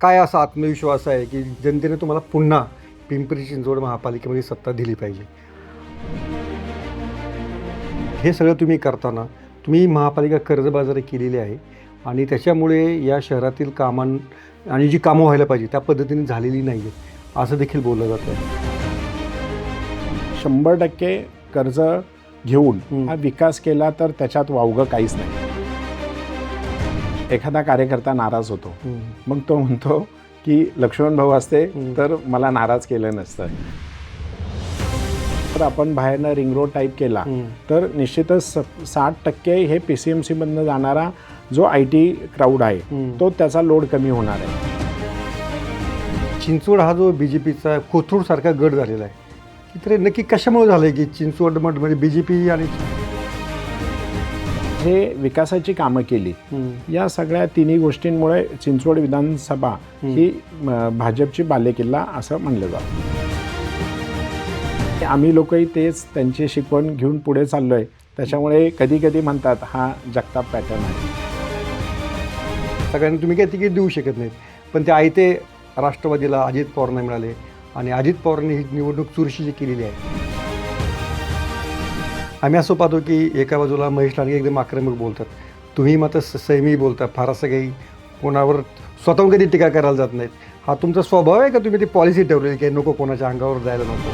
काय असा आत्मविश्वास आहे की जनतेने तुम्हाला पुन्हा पिंपरी चिंचवड महापालिकेमध्ये सत्ता दिली पाहिजे? हे सगळं तुम्ही करताना तुम्ही महापालिका कर्जबाजारी केलेली आहे आणि त्याच्यामुळे या शहरातील कामां आणि जी कामं व्हायला पाहिजे त्या पद्धतीने झालेली नाही आहेत असं देखील बोललं जातं. शंभर टक्के कर्ज घेऊन हं. हा विकास केला तर त्याच्यात वावगं काहीच नाही. एखादा कार्यकर्ता नाराज होतो. मग तो म्हणतो की लक्ष्मण भाऊ असते. तर मला नाराज केलं नसतं. तर आपण बाहेरनं रिंग रोड टाईप केला तर निश्चितच साठ टक्के हे पी सी एम सीमधनं जाणारा जो आय टी क्राऊड आहे तो त्याचा लोड कमी होणार आहे. चिंचवड हा जो बी जे पीचा कोथरूडसारखा गट झालेला आहे. की तर नक्की कशामुळे झालं आहे की चिंचवड म्हणजे बी जे पी आणि हे विकासाची कामं केली. या सगळ्या तिन्ही गोष्टींमुळे चिंचवड विधानसभा ही भाजपची बालेकिल्ला असं म्हणलं जातं. आम्ही लोकही तेच त्यांची शिकवण घेऊन पुढे चाललोय. त्याच्यामुळे कधी कधी म्हणतात हा जगताप पॅटर्न आहे. सगळ्यांना तुम्ही काही तिकीट देऊ शकत नाहीत. पण ते आयते राष्ट्रवादीला अजित पवारांना मिळाले. आणि अजित पवारांनी ही निवडणूक चुरशीची केलेली आहे. आम्ही असं पाहतो की एका बाजूला महेश लांडगे एकदम आक्रमक बोलतात. तुम्ही मात्र स- बोलता फार असं काही कोणावर स्वतःहून कधी टीका करायला जात नाहीत. हा तुमचा स्वभाव आहे का तुम्ही ती पॉलिसी ठेवलेली की नको कोणाच्या अंगावर जायला नको?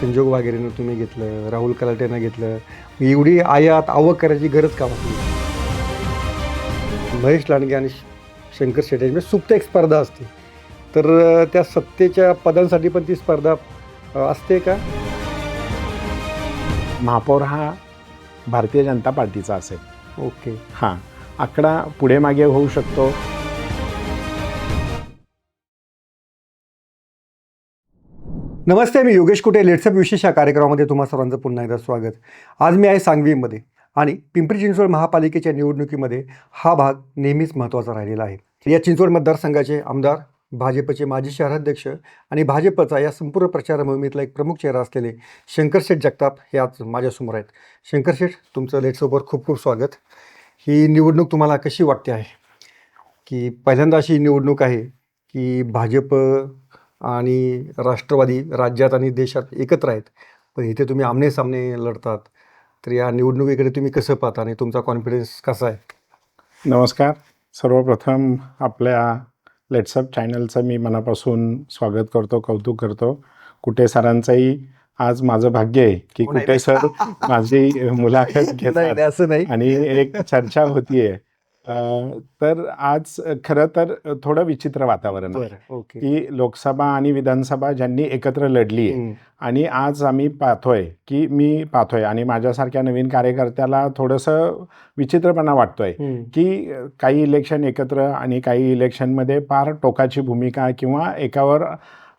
संजोग वागेरेनं तुम्ही घेतलं राहुल कलाटेनं घेतलं एवढी आयात आवक करायची गरज का वाटली महेश लांडगे आणि शंकर शेट्टी सुप्त एक स्पर्धा असते. तर त्या सत्तेच्या पदांसाठी पण ती स्पर्धा असते का? महापौर हा भारतीय जनता पार्टीचा असेल. ओके. हां. आकडा पुढे मागे होऊ शकतो. नमस्ते मी योगेश कुटे लेट्सअप विशेष या कार्यक्रमामध्ये तुम्हा सर्वांचं पुन्हा एकदा स्वागत. आज मी आहे सांगवीमध्ये आणि पिंपरी चिंचवड महापालिकेच्या निवडणुकीमध्ये हा भाग नेहमीच महत्त्वाचा राहिलेला आहे. या चिंचवड मतदारसंघाचे आमदार भाजपचे माजी शहराध्यक्ष आणि भाजपचा या संपूर्ण प्रचार मोहिमेतला एक प्रमुख चेहरा असलेले शंकरशेठ जगताप हे आज माझ्यासमोर आहेत. शंकरशेठ तुमचं लेटसोबत खूप खूप स्वागत. ही निवडणूक तुम्हाला कशी वाटते आहे? की पहिल्यांदा अशी निवडणूक आहे की भाजप आणि राष्ट्रवादी राज्यात आणि देशात एकत्र आहेत पण इथे तुम्ही आमने सामने लढतात. तर या निवडणुकीकडे तुम्ही कसं पाहता आणि तुमचा कॉन्फिडन्स कसा आहे? नमस्कार. सर्वप्रथम आपल्या लेट्सअप चॅनलचं मी मनापासून स्वागत करतो कौतुक करतो. कुठे सरांचंही आज माझं भाग्य आहे की हो, कुठे सर माझी मुलाखत घेतात. असं नाही. आणि एक चर्चा होतीये. तर आज खरं तर थोडं विचित्र वातावरण आहे की लोकसभा आणि विधानसभा ज्यांनी एकत्र लढली आहे. आणि आज आम्ही पाहतोय की मी पाहतोय आणि माझ्यासारख्या नवीन कार्यकर्त्याला थोडंसं विचित्रपणा वाटतोय. की काही इलेक्शन एकत्र आणि काही इलेक्शनमध्ये फार टोकाची भूमिका किंवा एकावर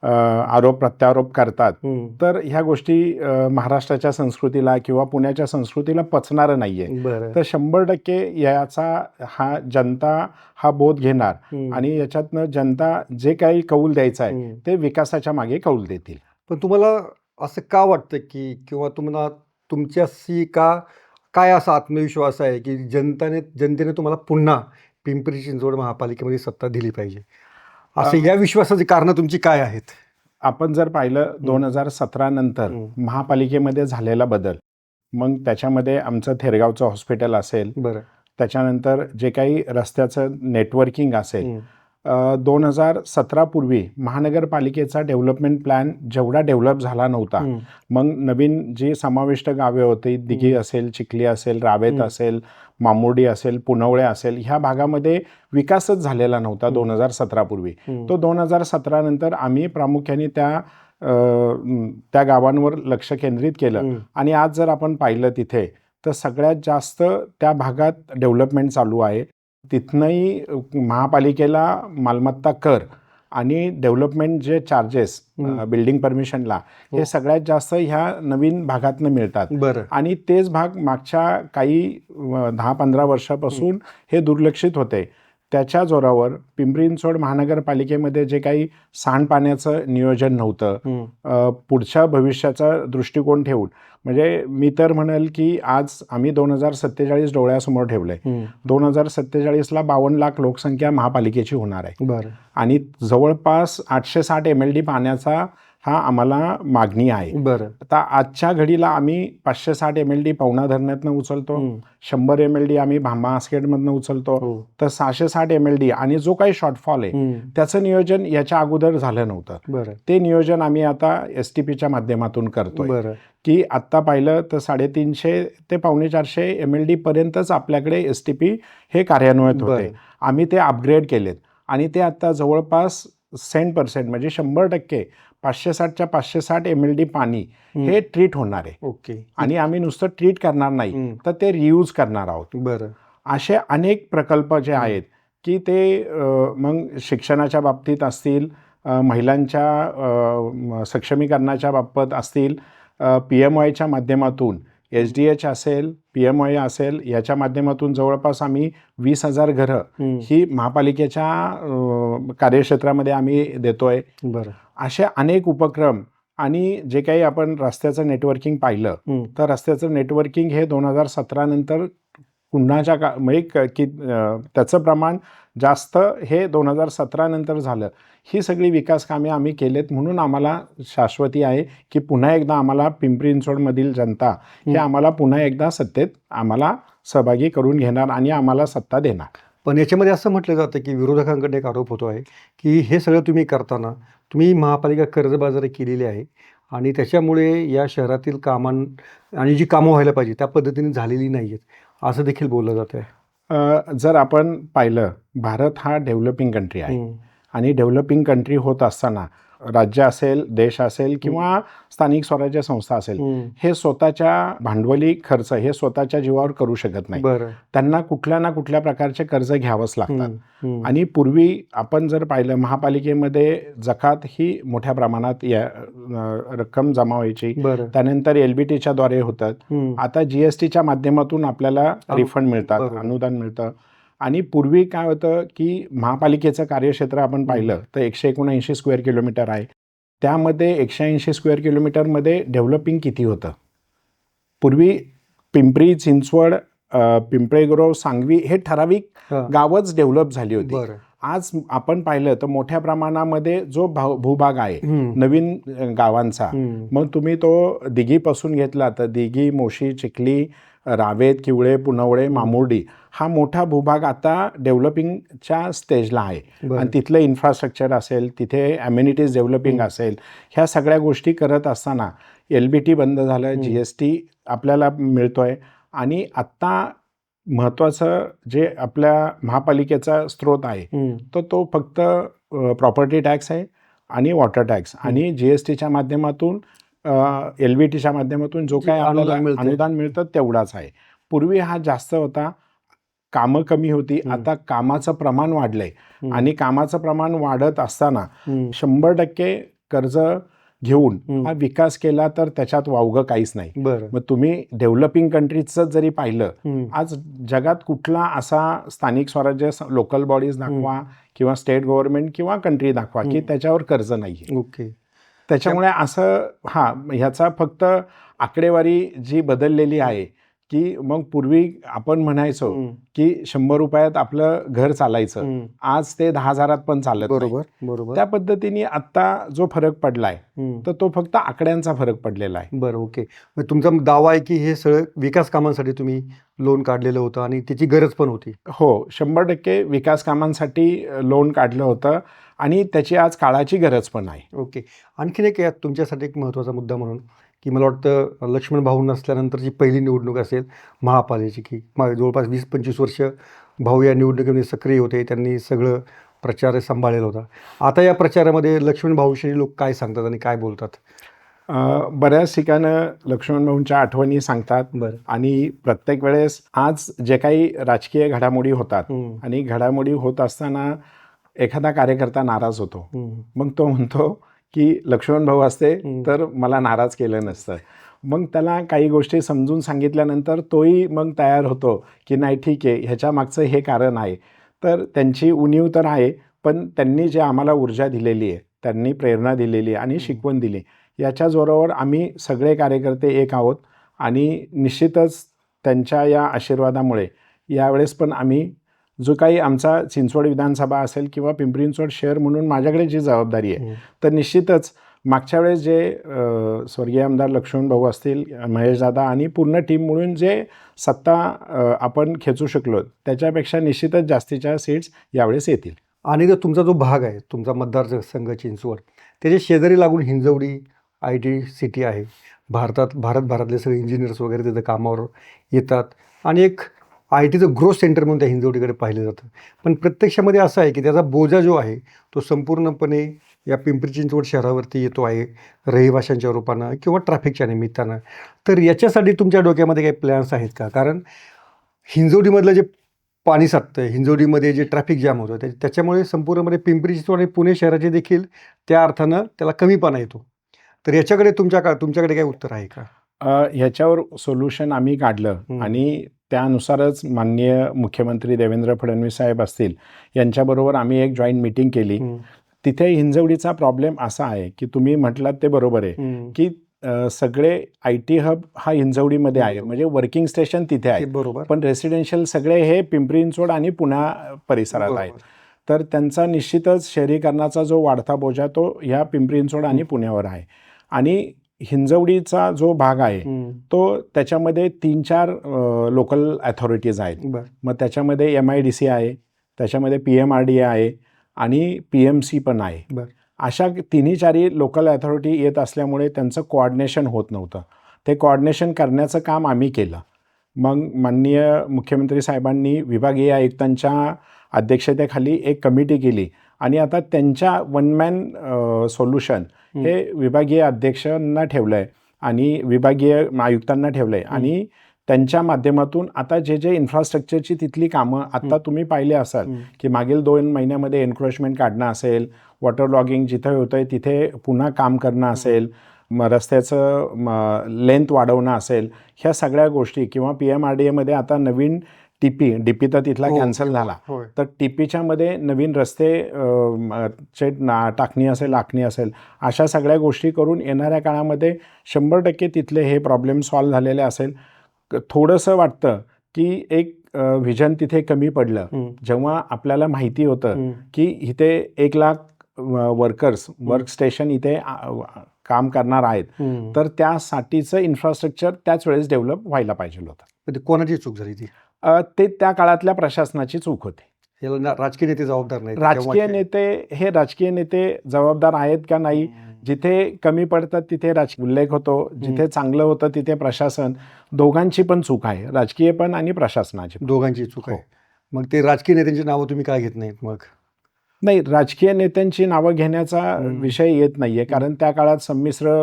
आरोप प्रत्यारोप करतात. तर ह्या गोष्टी महाराष्ट्राच्या संस्कृतीला किंवा पुण्याच्या संस्कृतीला पचणारं नाहीये तर शंभर टक्के याचा हा जनता हा बोध घेणार. आणि याच्यातनं जनता जे काही कौल द्यायचं आहे. ते विकासाच्या मागे कौल देतील पण तुम्हाला असं का वाटतं की किंवा तुम्हाला तुमच्याशी का काय असा आत्मविश्वास आहे की जनताने जनतेने तुम्हाला पुन्हा पिंपरी चिंचवड महापालिकेमध्ये सत्ता दिली पाहिजे असं या विश्वासाची कारणं तुमची काय आहेत आपण जर पाहिलं दोन हजार सतरा नंतर. महापालिकेमध्ये झालेला बदल मग त्याच्यामध्ये आमचं थेरगावचं हॉस्पिटल असेल बरं त्याच्यानंतर जे काही रस्त्याचं नेटवर्किंग असेल. दोन हजार सतरापूर्वी महानगरपालिकेचा डेव्हलपमेंट प्लॅन जेवढा डेव्हलप झाला नव्हता. मग नवीन जी समाविष्ट गावे होती दिघी. असेल चिखली असेल रावेत. असेल मामुर्डी असेल पुनवळे असेल ह्या भागामध्ये विकासच झालेला नव्हता. दोन हजार सतरापूर्वी. तो दोन हजार सतरा नंतर आम्ही प्रामुख्याने त्या त्या गावांवर लक्ष केंद्रित केलं. आणि आज जर आपण पाहिलं तिथे तर सगळ्यात जास्त त्या भागात डेव्हलपमेंट चालू आहे तिथनंही महापालिकेला मालमत्ता कर आणि डेव्हलपमेंट जे चार्जेस. बिल्डिंग परमिशनला हो. हे सगळ्यात जास्त ह्या नवीन भागातनं मिळतात बरं आणि तेच भाग मागच्या काही दहा पंधरा वर्षापासून हे दुर्लक्षित होते त्याच्या जोरावर पिंपरी चिंचवड महानगरपालिकेमध्ये जे काही सांडपाण्याचं नियोजन नव्हतं पुढच्या भविष्याचा दृष्टिकोन ठेवून. म्हणजे मी तर म्हणेल की आज आम्ही दोन हजार सत्तेचाळीस डोळ्यासमोर ठेवलंय. दोन हजार सत्तेचाळीसला बावन्न लाख लोकसंख्या महापालिकेची होणार आहे. बरं. आणि जवळपास आठशे साठ एम एल डी पाण्याचा हा आम्हाला मागणी आहे. बरं. आता आजच्या घडीला आम्ही पाचशे साठ एम एल डी पवना धरणातनं उचलतो. शंभर एम एल डी आम्ही भांबा आस्केटमधनं उचलतो. हो. तर सहाशे साठ एम एल डी आणि जो काही शॉर्टफॉल आहे. त्याचं नियोजन याच्या अगोदर झालं नव्हतं. बरं. ते नियोजन आम्ही आता एस टी पीच्या माध्यमातून करतोय. बरं. की आत्ता पाहिलं तर साडेतीनशे ते पावणे चारशे एम एल डी पर्यंतच आपल्याकडे एस टी पी हे कार्यान्वित होते. आम्ही ते अपग्रेड केलेत. आणि ते आता जवळपास सेंट पर्सेंट म्हणजे शंभर टक्के पाचशे साठच्या पाचशे साठ एम एल डी पाणी. हे ट्रीट होणार आहे. ओके. आणि आम्ही नुसतं ट्रीट करणार नाही. तर ते रियूज करणार आहोत. बरं. असे अनेक प्रकल्प जे आहेत की ते मग शिक्षणाच्या बाबतीत असतील महिलांच्या सक्षमीकरणाच्या बाबत असतील पी एम वायच्या माध्यमातून एच डी एच असेल पी एम वाय असेल याच्या माध्यमातून जवळपास आम्ही वीस हजार घरं. ही महापालिकेच्या कार्यक्षेत्रामध्ये आम्ही देतोय बरं असे अनेक उपक्रम आणि जे काही आपण रस्त्याचं नेटवर्किंग पाहिलं. तर रस्त्याचं नेटवर्किंग हे दोन हजार सतरा नंतर पुन्हाच्या का म्हणजे क- त्याचं प्रमाण जास्त हे दोन हजार सतरा नंतर झालं. ही सगळी विकास कामे आम्ही केलेत म्हणून आम्हाला शाश्वती आहे की पुन्हा एकदा आम्हाला पिंपरी चिंचवडमधील जनता हं. आम्हाला पुन्हा एकदा सत्तेत आम्हाला सहभागी करून घेणार आणि आम्हाला सत्ता देणार. पण याच्यामध्ये असं म्हटलं जातं की विरोधकांकडे एक आरोप होतो आहे की हे सगळं तुम्ही करताना तुम्ही महापालिका कर्जबाजारी केलेली आहे आणि त्याच्यामुळे या शहरातील कामां आणि जी कामं व्हायला पाहिजे त्या पद्धतीने झालेली नाही आहेत असं देखील बोललं जात आहे जर आपण पाहिलं भारत हा डेव्हलपिंग कंट्री आहे. आणि डेव्हलपिंग कंट्री होत असताना राज्य असेल देश असेल किंवा स्थानिक स्वराज्य संस्था असेल हे स्वतःच्या भांडवली खर्च हे स्वतःच्या जीवावर करू शकत नाही. त्यांना कुठल्या ना कुठल्या प्रकारचे कर्ज घ्यावंच लागतात. आणि पूर्वी आपण जर पाहिलं महापालिकेमध्ये जकात ही मोठ्या प्रमाणात या रक्कम जमा व्हायची. त्यानंतर एल बी टीच्या द्वारे होतात. आता जी एस टीच्या माध्यमातून आपल्याला रिफंड मिळतात. अनुदान मिळतं. आणि पूर्वी काय होतं की महापालिकेचं कार्यक्षेत्र आपण पाहिलं तर एकशे एकोणऐंशी स्क्वेअर किलोमीटर आहे त्यामध्ये एकशे ऐंशी स्क्वेअर किलोमीटरमध्ये डेव्हलपिंग किती होतं पूर्वी पिंपरी चिंचवड पिंपळेगुरव सांगवी हे ठराविक. गावच डेव्हलप झाली होती आज आपण पाहिलं तर मोठ्या प्रमाणामध्ये जो भूभाग आहे. नवीन गावांचा. मग तुम्ही तो दिघीपासून घेतला तर दिघी मोशी चिखली रावेत किवळे पुनवळे मामुर्डी हा मोठा भूभाग आता डेव्हलपिंगच्या स्टेजला आहे. आणि तिथलं इन्फ्रास्ट्रक्चर असेल तिथे अम्युनिटीज डेव्हलपिंग असेल ह्या सगळ्या गोष्टी करत असताना एल बी टी बंद झालं जी एस टी आपल्याला मिळतोय. आणि आत्ता महत्त्वाचं जे आपल्या महापालिकेचा स्रोत आहे. तर तो फक्त प्रॉपर्टी टॅक्स आहे आणि वॉटर टॅक्स आणि जी एस टीच्या माध्यमातून एल बी टीच्या माध्यमातून जो आपल्याला अनुदान. अनुदान मिळतं तेवढाच आहे पूर्वी हा जास्त होता कामं कमी होती. आता कामाचं प्रमाण वाढलंय. आणि कामाचं प्रमाण वाढत असताना. शंभर टक्के कर्ज घेऊन. हा विकास केला तर त्याच्यात वावगं काहीच नाही मग तुम्ही डेव्हलपिंग कंट्रीजचं जरी पाहिलं. आज जगात कुठला असा स्थानिक स्वराज्य लोकल बॉडीज दाखवा किंवा स्टेट गव्हर्नमेंट किंवा कंट्री दाखवा की. त्याच्यावर कर्ज नाही ओके त्याच्यामुळे असं हा ह्याचा फक्त आकडेवारी जी बदललेली आहे की मग पूर्वी आपण म्हणायचो. की शंभर रुपयात आपलं घर चालायचं. आज ते दहा हजारात पण चालत. बरोबर बरोबर त्या पद्धतीने आता जो फरक पडलाय. तर तो फक्त आकड्यांचा फरक पडलेला आहे बरं ओके मग तुमचा दावा आहे की हे सगळं विकास कामांसाठी तुम्ही लोन काढलेलं होतं आणि त्याची गरज पण होती हो शंभर टक्के विकास कामांसाठी लोन काढलं होतं आणि त्याची आज काळाची गरज पण आहे ओके. आणखीन एक यात तुमच्यासाठी एक महत्त्वाचा मुद्दा म्हणून की मला वाटतं लक्ष्मण भाऊ नसल्यानंतरची पहिली निवडणूक असेल महापालिकेची की मा- जवळपास वीस पंचवीस वर्ष भाऊ या निवडणुकीमध्ये सक्रिय होते त्यांनी सगळं प्रचार सांभाळलेला होता. आता या प्रचारामध्ये लक्ष्मण भाऊविषयी लोक काय सांगतात आणि काय बोलतात? बऱ्याच ठिकाणं लक्ष्मण भाऊंच्या आठवणी सांगतात बरं. आणि प्रत्येक वेळेस आज जे काही राजकीय घडामोडी होतात. आणि घडामोडी होत असताना एखादा कार्यकर्ता नाराज होतो. मग तो म्हणतो की लक्ष्मण भाऊ असते. तर मला नाराज केलं नसतं. मग त्याला काही गोष्टी समजून सांगितल्यानंतर तोही मग तयार होतो की नाही ठीक आहे ह्याच्या मागचं हे कारण आहे. तर त्यांची उणीव तर आहे पण त्यांनी जे आम्हाला ऊर्जा दिलेली आहे त्यांनी प्रेरणा दिलेली आहे आणि शिकवण दिली याच्या जोरावर आम्ही सगळे कार्यकर्ते एक आहोत आणि निश्चितच त्यांच्या या आशीर्वादामुळे यावेळेस पण आम्ही जो काही आमचा चिंचवड विधानसभा असेल किंवा पिंपरी चिंचवड शहर म्हणून माझ्याकडे जी जबाबदारी आहे. तर निश्चितच मागच्या वेळेस जे स्वर्गीय आमदार लक्ष्मण भाऊ असतील महेशदादा आणि पूर्ण टीम मिळून जे सत्ता आपण खेचू शकलो त्याच्यापेक्षा निश्चितच जास्तीच्या सीट्स यावेळेस येतील आणि जर तुमचा जो भाग आहे तुमचा मतदारसंघ चिंचवड त्याच्या शेजारी लागून हिंजवडी आय टी सिटी आहे भारतात भारत भारतले सगळे इंजिनियर्स वगैरे तिथं कामावर येतात आणि एक आय टीचं ग्रोथ सेंटर म्हणून त्या हिंजवडीकडे पाहिलं जातं. पण प्रत्यक्षामध्ये असं आहे की त्याचा बोजा जो आहे तो संपूर्णपणे या पिंपरी चिंचवड शहरावरती येतो आहे रहिवाशांच्या रूपानं किंवा ट्रॅफिकच्या निमित्तानं. तर याच्यासाठी तुमच्या डोक्यामध्ये काही प्लॅन्स आहेत का? कारण हिंजवडीमधलं जे पाणी साठतं हिंजवडीमध्ये जे ट्रॅफिक जाम होतं त्या त्याच्यामुळे संपूर्णपणे पिंपरी चिंचवड आणि पुणे शहराचे देखील त्या अर्थानं त्याला कमीपणा येतो. तर याच्याकडे तुमच्या का तुमच्याकडे काय उत्तर आहे का? ह्याच्यावर सोल्युशन आम्ही काढलं. आणि त्यानुसारच माननीय मुख्यमंत्री देवेंद्र फडणवीस साहेब असतील यांच्याबरोबर आम्ही एक जॉईंट मीटिंग केली. तिथे हिंजवडीचा प्रॉब्लेम असा आहे की तुम्ही म्हटलात ते बरोबर आहे की सगळे आय टी हब हा हिंजवडीमध्ये आहे. म्हणजे वर्किंग स्टेशन तिथे आहे. बरोबर. पण रेसिडेन्शियल सगळे हे पिंपरी चिंचवड आणि पुण्या परिसरात आहेत. तर त्यांचा निश्चितच शहरीकरणाचा जो वाढता बोजा तो ह्या पिंपरी चिंचवड आणि पुण्यावर आहे. आणि हिंजवडीचा जो भाग आहे. तो त्याच्यामध्ये तीन चार लोकल अथॉरिटीज आहेत. मग त्याच्यामध्ये एम आय डी सी आहे त्याच्यामध्ये पी एम आर डी आहे आणि पी एम सी पण आहे. अशा तिन्ही चारी लोकल अथॉरिटी येत असल्यामुळे त्यांचं कोऑर्डिनेशन होत नव्हतं. ते कोऑर्डिनेशन करण्याचं काम आम्ही केलं. मग माननीय मुख्यमंत्री साहेबांनी विभागीय आयुक्तांच्या अध्यक्षतेखाली एक कमिटी केली. आणि आता त्यांच्या वन मॅन सोल्युशन हे विभागीय अध्यक्षांना ठेवलं आहे आणि विभागीय आयुक्तांना ठेवलं आहे आणि त्यांच्या माध्यमातून आता जे जे इन्फ्रास्ट्रक्चरची तिथली कामं आता. तुम्ही पाहिले असाल. की मागील दोन महिन्यामध्ये एन्क्रोचमेंट काढणं असेल वॉटर लॉगिंग जिथं होतं आहे तिथे पुन्हा काम करणं असेल मग रस्त्याचं लेंथ वाढवणं असेल ह्या सगळ्या गोष्टी किंवा पी एम आर डी एमध्ये आता नवीन टी पी डी पी तर तिथला हो. कॅन्सल झाला होय तर टीपीच्या मध्ये नवीन रस्ते म, चे ना टाकणी असेल आखणी असेल अशा सगळ्या गोष्टी करून येणाऱ्या काळामध्ये शंभर टक्के तिथले हे प्रॉब्लेम सॉल्व्ह झालेले असेल थोडंसं वाटतं की एक व्हिजन तिथे कमी पडलं. जेव्हा आपल्याला माहिती होतं. की इथे एक लाख वर्कर्स वर्क स्टेशन इथे काम करणार आहेत. तर त्यासाठीचं इन्फ्रास्ट्रक्चर त्याच वेळेस डेव्हलप व्हायला पाहिजे होतं. ते कोणाची चूक झाली ती? ते त्या काळातल्या प्रशासनाची चूक होती. राजकीय नेते जबाबदार नाही राजकीय नेते हे राजकीय नेते जबाबदार आहेत का नाही जिथे कमी पडतात तिथे राजकीय उल्लेख होतो जिथे चांगलं होतं तिथे प्रशासन दोघांची पण चूक आहे राजकीय पण आणि प्रशासनाची. दोघांची चूक आहे. हो. मग ते राजकीय नेत्यांची नावं तुम्ही काय घेत नाहीत मग? नाही राजकीय नेत्यांची नावं घेण्याचा. विषय येत नाहीये. कारण त्या काळात संमिश्र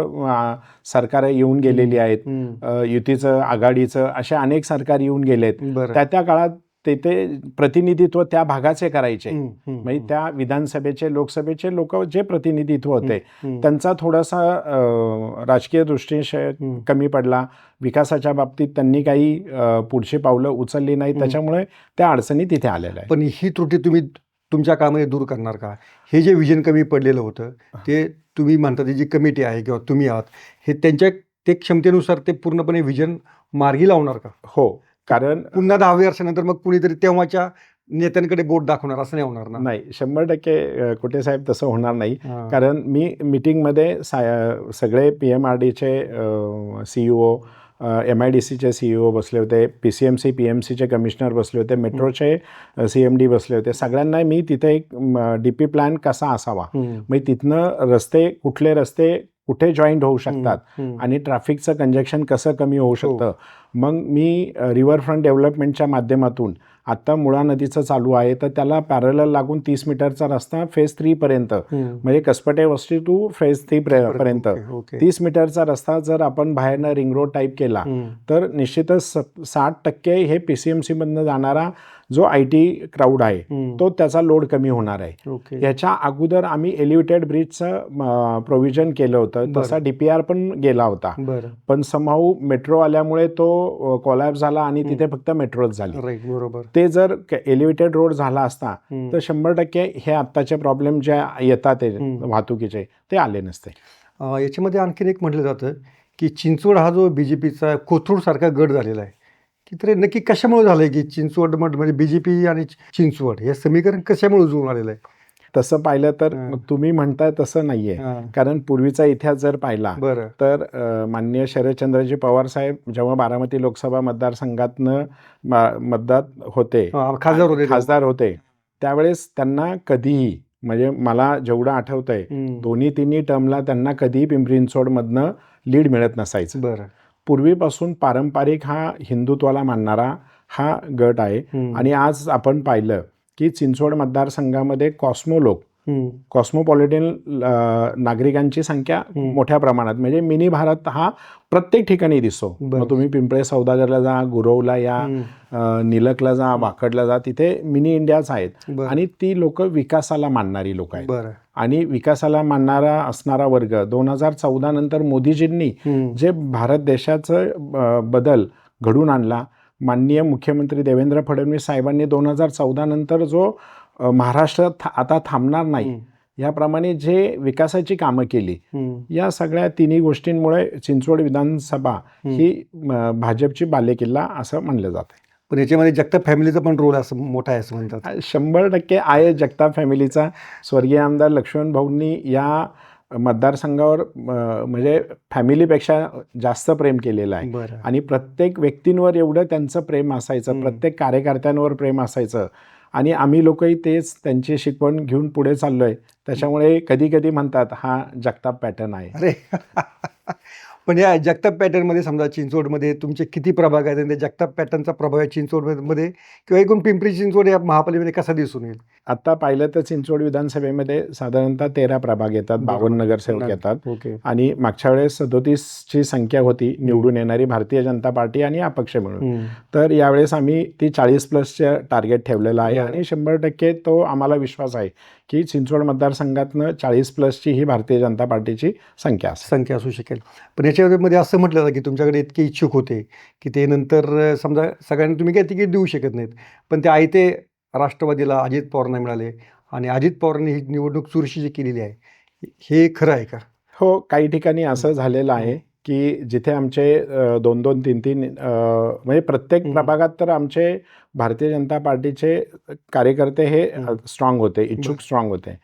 सरकार येऊन गेलेली आहेत. युतीचं आघाडीचं असे अनेक सरकार येऊन गेलेत. त्या त्या काळात ते ते प्रतिनिधित्व त्या भागाचे करायचे. म्हणजे त्या विधानसभेचे लोकसभेचे लोक जे प्रतिनिधित्व होते. त्यांचा थोडासा राजकीय हम्म. कमी पडला. विकासाच्या बाबतीत त्यांनी काही पुढची पावलं उचलली नाही. त्याच्यामुळे त्या अडचणी तिथे आलेल्या आहेत. पण ही त्रुटी तुम्ही तुमच्या कामामध्ये दूर करणार का? हे जे विजन कमी पडलेलं होतं ते तुम्ही म्हणता ती जी कमिटी आहे किंवा तुम्ही आहात हे त्यांच्या ते क्षमतेनुसार ते पूर्णपणे विजन मार्गी लावणार का? हो कारण पुन्हा दहावी वर्षानंतर मग कुणीतरी तेव्हाच्या नेत्यांकडे बोट दाखवणार असं नाही होणार ना? नाही शंभर टक्के कुठे साहेब तसं होणार नाही. कारण मी मीटिंगमध्ये सा सगळे पी एम आर डीचे C O M I D सीचे सी ओ बसले होते P C M C P M सीचे कमिशनर बसले होते मेट्रोचे सी एम डी बसले होते. सगळ्यांना मी तिथे एक डी पी प्लॅन कसा असावा? हम्म. म्हणजे तिथनं रस्ते कुठले रस्ते कुठे जॉईंट होऊ शकतात. आणि ट्रॅफिकचं कंजेक्शन कसं कमी होऊ शकतं? मग मी रिव्हरफ्रंट डेव्हलपमेंटच्या माध्यमातून आत्ता मुळा नदीचं चालू आहे तर त्याला पॅरल लागून तीस मीटरचा रस्ता फेज थ्रीपर्यंत. म्हणजे कसपटे वस्ती टू फेज थ्री पर्यंत. तीस मीटरचा रस्ता जर आपण बाहेरनं रिंग रोड टाईप केला. तर निश्चितच साठ टक्के हे पी सी एम सीमधनं जाणारा जो आय टी क्राऊड आहे. तो त्याचा लोड कमी होणार आहे. याच्या अगोदर आम्ही एलिव्हेटेड ब्रिजचं प्रोव्हिजन केलं होतं. तसा डी पी आर पण गेला होता. पण समाऊ मेट्रो आल्यामुळे तो कॉलॅप झाला आणि तिथे फक्त मेट्रोच झाली. बरोबर. ते जर एलिव्हेटेड रोड झाला असता. तर शंभर टक्के हे आत्ताचे प्रॉब्लेम जे येतात. वाहतुकीचे ते आले नसते. याच्यामध्ये आणखीन एक म्हटलं जातं की चिंचवड हा जो बी जे पीचा कोथरूडसारखा गट झालेला आहे. हे नक्की कशामुळे झालं आहे की चिंचवड मध- म्हणजे बी जे पी आणि चिंचवड हे समीकरण कशामुळे जुळून आलेलं आहे तसं पाहिलं तर. तुम्ही म्हणताय तसं नाहीये. कारण पूर्वीचा इतिहास जर पाहिला तर माननीय शरदचंद्रजी पवार साहेब जेव्हा बारामती लोकसभा मतदारसंघातनं मतदार होते खासदार होते. खासदार होते त्यावेळेस त्यांना कधीही म्हणजे मला जेवढं आठवतंय. दोन्ही तिन्ही टर्मला त्यांना कधीही पिंपरी चिंचवडमधनं लीड मिळत नसायचं बरं पूर्वीपासून पारंपरिक हा हिंदुत्वाला मानणारा हा गट आहे. आणि आज आपण पाहिलं की चिंचवड मतदारसंघामध्ये कॉस्मो लोक. कॉस्मोपॉलिटन नागरिकांची संख्या. मोठ्या प्रमाणात. म्हणजे मिनी भारत हा प्रत्येक ठिकाणी दिसतो. मग तुम्ही पिंपळे सौदागरला जा गुरवला या निलकला जा वाकडला जा तिथे मिनी इंडियाच आहेत. आणि ती लोक विकासाला मानणारी लोक आहेत. आणि विकासाला मानणारा असणारा वर्ग दोन हजार चौदा नंतर मोदीजींनी. जे भारत देशाचं बदल घडून आणला माननीय मुख्यमंत्री देवेंद्र फडणवीस साहेबांनी दोन हजार चौदा नंतर जो अ, महाराष्ट्र था- आता थांबणार नाही. याप्रमाणे जे विकासाची कामं केली. या सगळ्या तिन्ही गोष्टींमुळे चिंचवड विधानसभा ही भाजपची बालेकिल्ला असं म्हणलं जातं पण याच्यामध्ये जगताप फॅमिलीचा पण रोल असं मोठा आहे असं म्हणतात. शंभर टक्के आहे जगताप फॅमिलीचा. स्वर्गीय आमदार लक्ष्मण भाऊंनी या मतदारसंघावर म्हणजे फॅमिलीपेक्षा जास्त प्रेम केलेलं आहे. आणि प्रत्येक व्यक्तींवर एवढं त्यांचं प्रेम असायचं. प्रत्येक कार्यकर्त्यांवर प्रेम असायचं. आणि आम्ही लोकही तेच त्यांची शिकवण घेऊन पुढे चाललोय. त्याच्यामुळे कधी कधी म्हणतात हा जगताप पॅटर्न आहे. अरे. पण या जगताप पॅटर्नमध्ये समजा चिंचवडमध्ये तुमचे किती प्रभाग आहेत आणि त्या जगताप पॅटर्नचा प्रभाव या चिंचवडमध्ये किंवा एकूण पिंपरी चिंचवड या महापालिकेमध्ये कसा दिसून येईल? आता पाहिलं तर चिंचवड विधानसभेमध्ये साधारणतः तेरा प्रभाग येतात बावन्न नगरसेवक येतात. ओके. आणि मागच्या वेळेस सदोतीसची संख्या होती निवडून येणारी भारतीय जनता पार्टी आणि अपक्ष मिळून तर यावेळेस आम्ही ती चाळीस प्लसचं टार्गेट ठेवलेलं आहे. आणि शंभर टक्के तो आम्हाला विश्वास आहे की चिंचवड मतदारसंघातनं चाळीस प्लसची ही भारतीय जनता पार्टीची संख्या संख्या असू शकेल. पण याच्यामध्ये असं म्हटलं जातं की तुमच्याकडे इतके इच्छुक होते की ते नंतर समजा सगळ्यांना तुम्ही काही तिकीट देऊ शकत नाहीत. पण ते आयते राष्ट्रवादीला अजित पवारांना मिळाले आणि अजित पवारांनी ही निवडणूक चुरशीची केलेली आहे. हे खरं आहे का? हो काही ठिकाणी असं झालेलं आहे की जिथे आमचे दोन दोन तीन तीन म्हणजे प्रत्येक. प्रभागात तर आमचे भारतीय जनता पार्टीचे कार्यकर्ते हे. स्ट्रॉंग होते इच्छुक स्ट्रॉंग होते.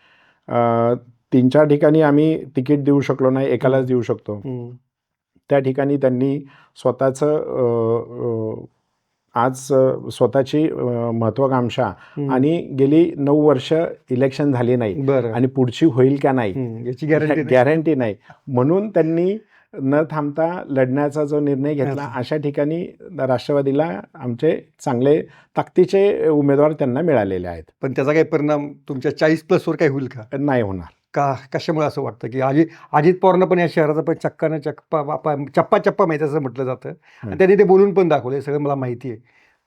तीन चार ठिकाणी आम्ही तिकीट देऊ शकलो नाही एकालाच देऊ शकतो. त्या ठिकाणी त्यांनी स्वतःचं आज स्वतःची महत्वाकांक्षा. आणि गेली नऊ वर्ष इलेक्शन झाली नाही. आणि पुढची होईल का नाही. याची गॅरंटी गॅरंटी नाही. म्हणून त्यांनी न थांबता लढण्याचा जो निर्णय घेतला. अशा ठिकाणी राष्ट्रवादीला आमचे चांगले ताकदीचे उमेदवार त्यांना मिळालेले आहेत. पण त्याचा काही परिणाम तुमच्या चाळीस प्लसवर काही होईल का? नाही होणार. का कशामुळे असं वाटतं की अजित अजित पवारनं पण या शहराचा पण चक्कानं चक्पा बापा चप्पा चप्पा माहिती असं म्हटलं जातं. आणि त्यांनी ते बोलून पण दाखवलं हे सगळं मला माहिती आहे.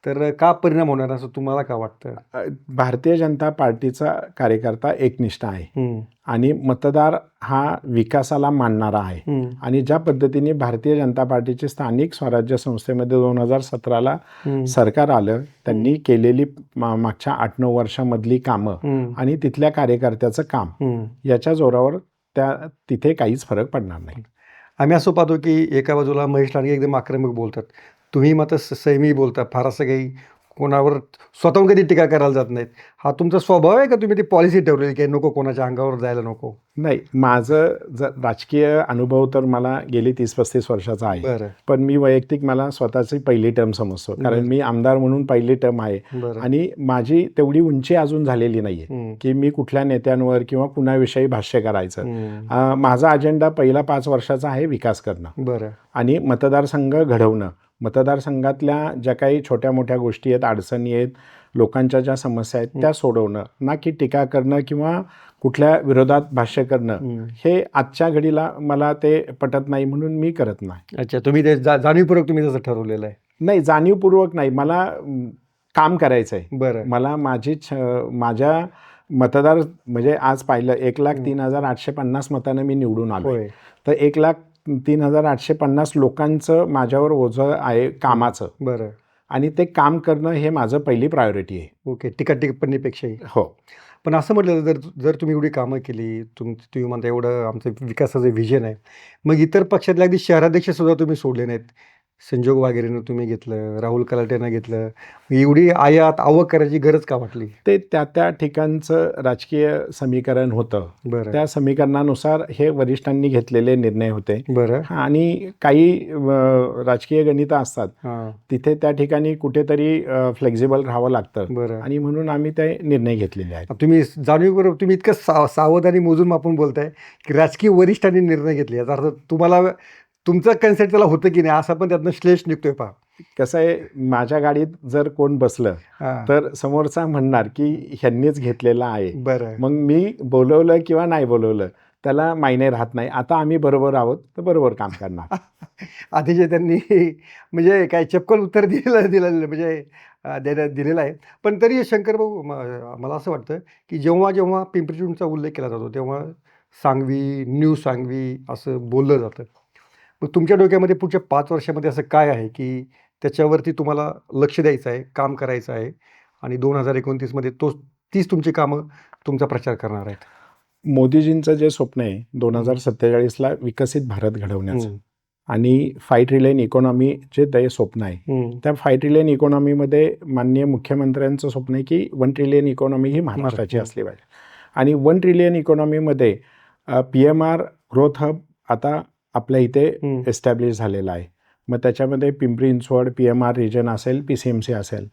तर का परिणाम होणार असं तुम्हाला का वाटतं भारतीय जनता पार्टीचा कार्यकर्ता एकनिष्ठ आहे. आणि मतदार हा विकासाला मानणारा आहे. आणि ज्या पद्धतीने भारतीय जनता पार्टीचे स्थानिक स्वराज्य संस्थेमध्ये दोन हजार सतराला. सरकार आलं त्यांनी केलेली मागच्या आठ नऊ वर्षामधली कामं. आणि तिथल्या कार्यकर्त्याचं काम. याच्या जोरावर त्या तिथे काहीच फरक पडणार नाही आम्ही असं पाहतो की एका बाजूला महेश लांडगे एकदम आक्रमक बोलतात तुम्ही मात्र स- संयमी बोलता फार असं काही कोणावर स्वतःहून कधी टीका करायला जात नाहीत. हा तुमचा स्वभाव आहे का तुम्ही ती पॉलिसी ठेवलेली की नको कोणाच्या अंगावर जायला नको? नाही माझं जर राजकीय अनुभव तर मला गेली तीस पस्तीस वर्षाचा आहे. पण मी वैयक्तिक मला स्वतःची पहिली टर्म समजतो. कारण. मी आमदार म्हणून पहिली टर्म आहे. आणि माझी तेवढी उंची अजून झालेली नाहीये. की मी कुठल्या नेत्यांवर किंवा कुणाविषयी भाष्य करायचं. माझा अजेंडा पहिला पाच वर्षाचा आहे विकास करणं. बरं. आणि मतदारसंघ घडवणं. मतदारसंघातल्या ज्या काही छोट्या मोठ्या गोष्टी आहेत अडचणी आहेत लोकांच्या ज्या समस्या आहेत त्या सोडवणं ना की टीका करणं किंवा कुठल्या विरोधात भाष्य करणं. हे आजच्या घडीला मला ते पटत नाही म्हणून मी करत नाही. अच्छा तुम्ही ते जा- जाणीवपूर्वक तुम्ही तसं ठरवलेलं आहे? नाही जाणीवपूर्वक नाही. मला काम करायचं आहे बरं. मला माझी छ माझ्या मतदार म्हणजे आज पाहिलं एक लाख. तीन हजार आठशे पन्नास मतानं मी निवडून आलो तर एक लाख तीन हजार आठशे पन्नास लोकांचं माझ्यावर ओझं आहे कामाचं. बरं. आणि ते काम करणं हे माझं पहिली प्रायोरिटी आहे. ओके टीका टिप्पणीपेक्षाही हो. पण असं म्हटलं जर जर तुम्ही एवढी कामं केली तुम तुम्ही म्हणता एवढं आमचं विकासाचं व्हिजन आहे. मग इतर पक्षातले अगदी शहराध्यक्ष सुद्धा तुम्ही सोडले नाहीत. संजोग वगैरेनं तुम्ही घेतलं राहुल कलाटेनं घेतलं. एवढी आयात आवक करायची गरज का वाटली? ते त्या त्या ठिकाणचं राजकीय समीकरण होतं. बरं. त्या समीकरणानुसार हे वरिष्ठांनी घेतलेले निर्णय होते. बरं. आणि काही राजकीय गणितं असतात. तिथे त्या ठिकाणी कुठेतरी फ्लेक्झिबल राहावं लागतं. बरं. आणि म्हणून आम्ही ते निर्णय घेतलेले आहेत. तुम्ही जाणीवपूर्वक तुम्ही इतकं सा सावध आणि मोजून मापून बोलताय की राजकीय वरिष्ठांनी निर्णय घेतले. याचा अर्थ तुम्हाला तुमचं कन्सेप्ट त्याला होतं की नाही असा पण त्यातनं श्लेष निघतोय पहा. कसं आहे माझ्या गाडीत जर कोण बसलं हां. तर समोरचा म्हणणार की ह्यांनीच घेतलेला आहे. बरं. मग मी बोलवलं किंवा नाही बोलवलं त्याला मायने राहत नाही. आता आम्ही बरोबर आहोत तर बरोबर काम करणार. आधीचे त्यांनी म्हणजे काय चपकल उत्तर दिलेलं दिलेलं म्हणजे अं, देण्यात दिलेलं आहे. पण तरी शंकर भाऊ म- मला असं वाटतं की जेव्हा जेव्हा पिंपरी चिंचवडचा उल्लेख केला जातो तेव्हा सांगवी न्यू सांगवी असं बोललं जातं. मग तुमच्या डोक्यामध्ये पुढच्या पाच वर्षामध्ये असं काय आहे की त्याच्यावरती तुम्हाला लक्ष द्यायचं आहे काम करायचं आहे आणि दोन हजार एकोणतीसमध्ये तो तीच तुमची कामं तुमचा प्रचार करणार आहेत? मोदीजींचं जे स्वप्न आहे दोन हजार सत्तेचाळीसला विकसित भारत घडवण्याचं आणि फाय ट्रिलियन इकॉनॉमी जे ते स्वप्न आहे. त्या फाय ट्रिलियन इकॉनॉमीमध्ये माननीय मुख्यमंत्र्यांचं स्वप्न आहे की वन ट्रिलियन इकॉनॉमी ही महाराष्ट्राची महाराष्ट्र. असली पाहिजे. आणि one trillion इकॉनॉमीमध्ये P M R growth hub आता आपल्या इथे. एस्टॅब्लिश झालेला आहे. मग त्याच्यामध्ये Pimpri Chinchwad P M R region असेल पी सी एम सी असेल.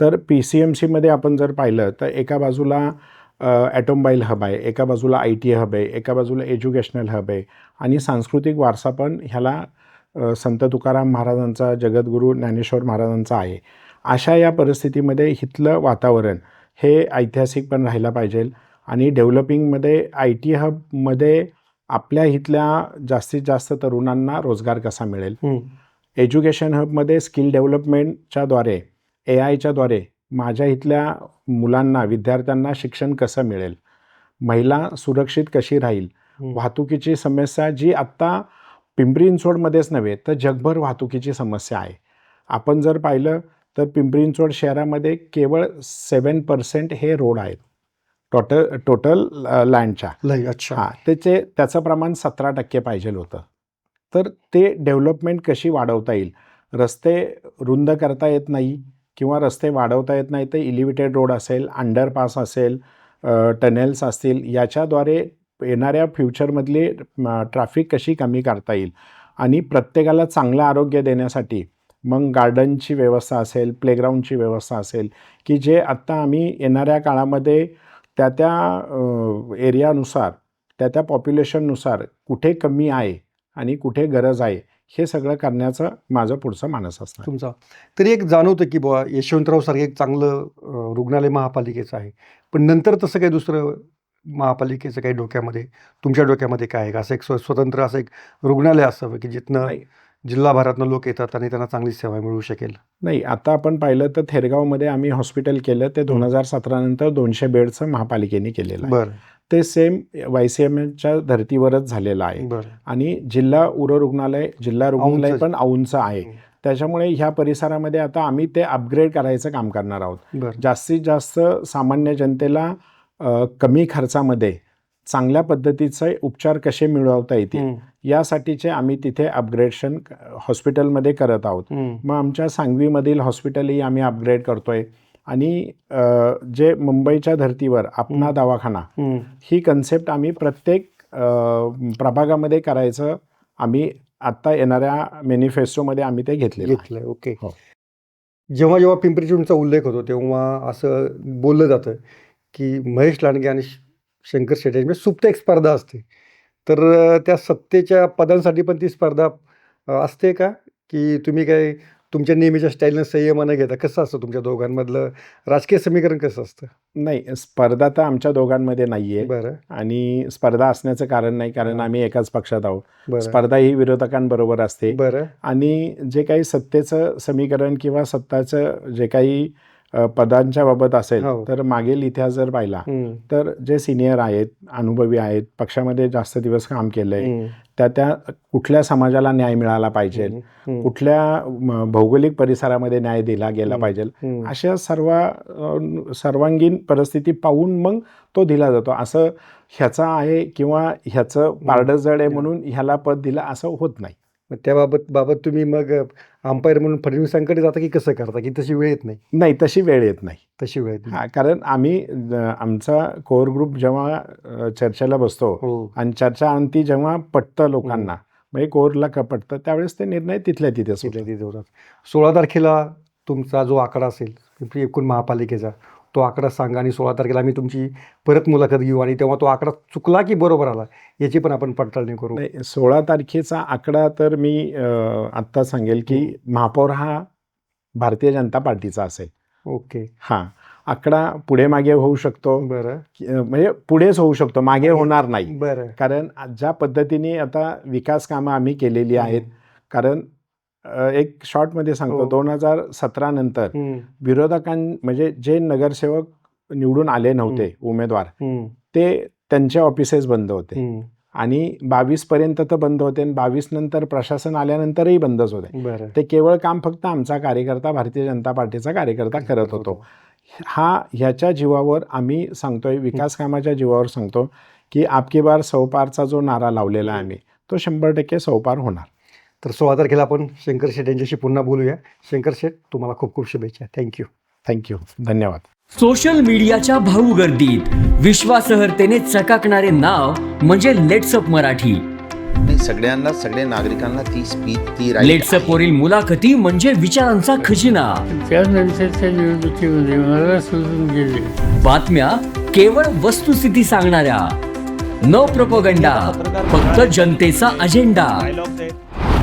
तर पी सी एम सीमध्ये आपण जर पाहिलं तर एका बाजूला ॲटोमबाईल हब आहे एका बाजूला आय टी हब आहे एका बाजूला एज्युकेशनल हब आहे आणि सांस्कृतिक वारसा पण ह्याला संत तुकाराम महाराजांचा जगद्गुरू ज्ञानेश्वर महाराजांचा आहे. अशा या परिस्थितीमध्ये इथलं वातावरण हे ऐतिहासिक पण राहायला पाहिजे आणि डेव्हलपिंगमध्ये आय टी हबमध्ये आपल्या इथल्या जास्तीत जास्त तरुणांना रोजगार कसा मिळेल? एज्युकेशन हबमध्ये स्किल डेव्हलपमेंटच्या द्वारे ए आयच्या द्वारे माझ्या इथल्या मुलांना विद्यार्थ्यांना शिक्षण कसं मिळेल? महिला सुरक्षित कशी राहील. वाहतुकीची समस्या जी आत्ता पिंपरी चिंचवडमध्येच नव्हे तर जगभर वाहतुकीची समस्या आहे. आपण जर पाहिलं तर पिंपरी चिंचवड शहरामध्ये केवळ सेवन पर्सेंट हे रोड आहेत. टोटल टोटल लँडच्या लय अच्छा. हां त्याचे त्याचं प्रमाण सतरा टक्के पाहिजे होतं. तर ते डेव्हलपमेंट कशी वाढवता येईल? रस्ते रुंद करता येत नाही किंवा रस्ते वाढवता येत नाही तर इलिव्हेटेड रोड असेल अंडरपास असेल टनेल्स असतील याच्याद्वारे येणाऱ्या फ्युचरमधली ट्रॅफिक कशी कमी करता येईल? आणि प्रत्येकाला चांगलं आरोग्य देण्यासाठी मग गार्डनची व्यवस्था असेल प्लेग्राऊंडची व्यवस्था असेल की जे आत्ता आम्ही येणाऱ्या काळामध्ये त्या त्या एरियानुसार त्या त्या पॉप्युलेशननुसार कुठे कमी आहे आणि कुठे गरज आहे हे सगळं करण्याचं माझं पुढचं मानस असणार. तुमचा. तरी एक जाणवतं की बुवा यशवंतराव सारखं एक चांगलं रुग्णालय महापालिकेचं आहे. पण नंतर तसं काही दुसरं महापालिकेचं काही डोक्यामध्ये तुमच्या डोक्यामध्ये काय आहे? का असं एक स्व स्वतंत्र असं एक रुग्णालय असावं की जिथनं. जिल्हाभरातनं लोक येतात आणि त्यांना चांगली सेवा मिळू शकेल? नाही आता आपण पाहिलं तर थेरगावमध्ये आम्ही हॉस्पिटल केलं. ते दोन हजार सतरा नंतर दोनशे बेडचं महापालिकेने केलेलं आहे. बरं. ते सेम वाय सी एम एच्या धर्तीवरच झालेलं आहे. आणि जिल्हा उर रुग्णालय जिल्हा रुग्णालय. पण औंच आहे. त्याच्यामुळे ह्या परिसरामध्ये आता आम्ही ते अपग्रेड करायचं काम करणार आहोत. जास्तीत जास्त सामान्य जनतेला कमी खर्चामध्ये चांगल्या पद्धतीचे उपचार कसे मिळवता येतील यासाठीचे आम्ही तिथे अपग्रेडेशन हॉस्पिटलमध्ये करत आहोत मग आमच्या सांगवीमधील हॉस्पिटलही आम्ही अपग्रेड करतोय आणि जे मुंबईच्या धर्तीवर आपना हं. दवाखाना. ही कन्सेप्ट आम्ही प्रत्येक प्रभागामध्ये करायचं आम्ही आत्ता येणाऱ्या मॅनिफेस्टोमध्ये आम्ही ते घेतलेलं आहे. घेतलंय ओके हो. जेव्हा जेव्हा पिंपरी चिंचवडचा उल्लेख होतो तेव्हा असं बोललं जातं की महेश लांडगे आणि शंकर शेट्टी म्हणजे सुप्त एक स्पर्धा असते. तर त्या सत्तेच्या पदांसाठी पण ती स्पर्धा असते का? की तुम्ही काय तुमच्या नेहमीच्या स्टाईलनं संयमानं घेता कसं असतं तुमच्या दोघांमधलं? राजकीय समीकरण कसं असतं? नाही स्पर्धा तर आमच्या दोघांमध्ये नाहीये. बरं. आणि स्पर्धा असण्याचं कारण नाही कारण आम्ही एकाच पक्षात आहोत. स्पर्धा ही विरोधकांबरोबर असते. बरं. आणि जे काही सत्तेचं समीकरण किंवा सत्ताचं जे काही पदांच्या बाबत असेल हो. तर मागील इतिहास जर पाहिला तर जे सिनियर आहेत अनुभवी आहेत पक्षामध्ये जास्त दिवस काम केलंय त्या त्या कुठल्या समाजाला न्याय मिळाला पाहिजे? कुठल्या भौगोलिक परिसरामध्ये न्याय दिला गेला. पाहिजे. अशा सर्व सर्वांगीण परिस्थिती पाहून मग तो दिला जातो. असं ह्याचा आहे किंवा ह्याचं पारडं जड आहे म्हणून ह्याला पद दिलं असं होत नाही. मग त्याबाबत बाबत तुम्ही मग अंपायर म्हणून फडणवीसांकडे जाता की कसं करता? की तशी वेळ येत नाही? नाही तशी वेळ येत नाही. तशी वेळ येत नाही. हा, कारण आम्ही अ, आमचा कोर ग्रुप जेव्हा अ, चर्चेला बसतो हो. आणि चर्चा अंती जेव्हा पटतं लोकांना म्हणजे कोरला क पटतं? त्यावेळेस ते निर्णय तिथल्या तिथेच तिथल्या होतात. तिथे होतात सोळा तारखेला तुमचा जो आकडा असेल एकूण महापालिकेचा तो आकडा सांगा आणि सोळा तारखेला आम्ही तुमची परत मुलाखत घेऊ आणि तेव्हा तो आकडा चुकला की बरोबर आला याची पण आपण पडताळणी करू. नाही सोळा तारखेचा आकडा तर मी आत्ता सांगेल की महापौर हा भारतीय जनता पार्टीचा असेल. ओके. हा आकडा पुढे मागे होऊ शकतो. बरं. म्हणजे पुढेच होऊ शकतो मागे होणार नाही. बरं. कारण ज्या पद्धतीने आता विकास कामं आम्ही केलेली आहेत कारण एक शॉर्टमध्ये सांगतो. हो. दोन हजार सतरा नंतर विरोधकां म्हणजे जे नगरसेवक निवडून आले नव्हते उमेदवार ते त्यांचे ऑफिसेस बंद होते. आणि बावीस पर्यंत तर बंद होते आणि बावीस नंतर प्रशासन आल्यानंतरही बंदच होते. ते केवळ काम फक्त आमचा कार्यकर्ता भारतीय जनता पार्टीचा कार्यकर्ता करत होतो. हा ह्याच्या जीवावर आम्ही सांगतोय विकास कामाच्या जीवावर सांगतो की आपकी बार सौपारचा जो नारा लावलेला आहे आम्ही तो शंभर टक्के सौपार होणार. तर सोळा तारखेला आपण शंकर शेठ यांच्याशी पुन्हा बोलूया. शंकर शेठ तुम्हाला खूप खूप शुभेच्छा. थँक्यू थँक्यू धन्यवाद. सोशल मीडियाच्या भाऊ गर्दीत विश्वासहर्तेने चकाकणारे नाव म्हणजे लेट्सअप मराठी. सगळ्यांना सगळ्या नागरिकांना ती स्पीच ती लेट्सअप. वरील मुलाखती म्हणजे विचारांचा खजिना. त्यानंतरच्या निवडणुकीमध्ये मला सोडून गेले बातम्या केवळ वस्तुस्थिती सांगणाऱ्या. न प्रपोगंडा फक्त जनतेचा अजेंडा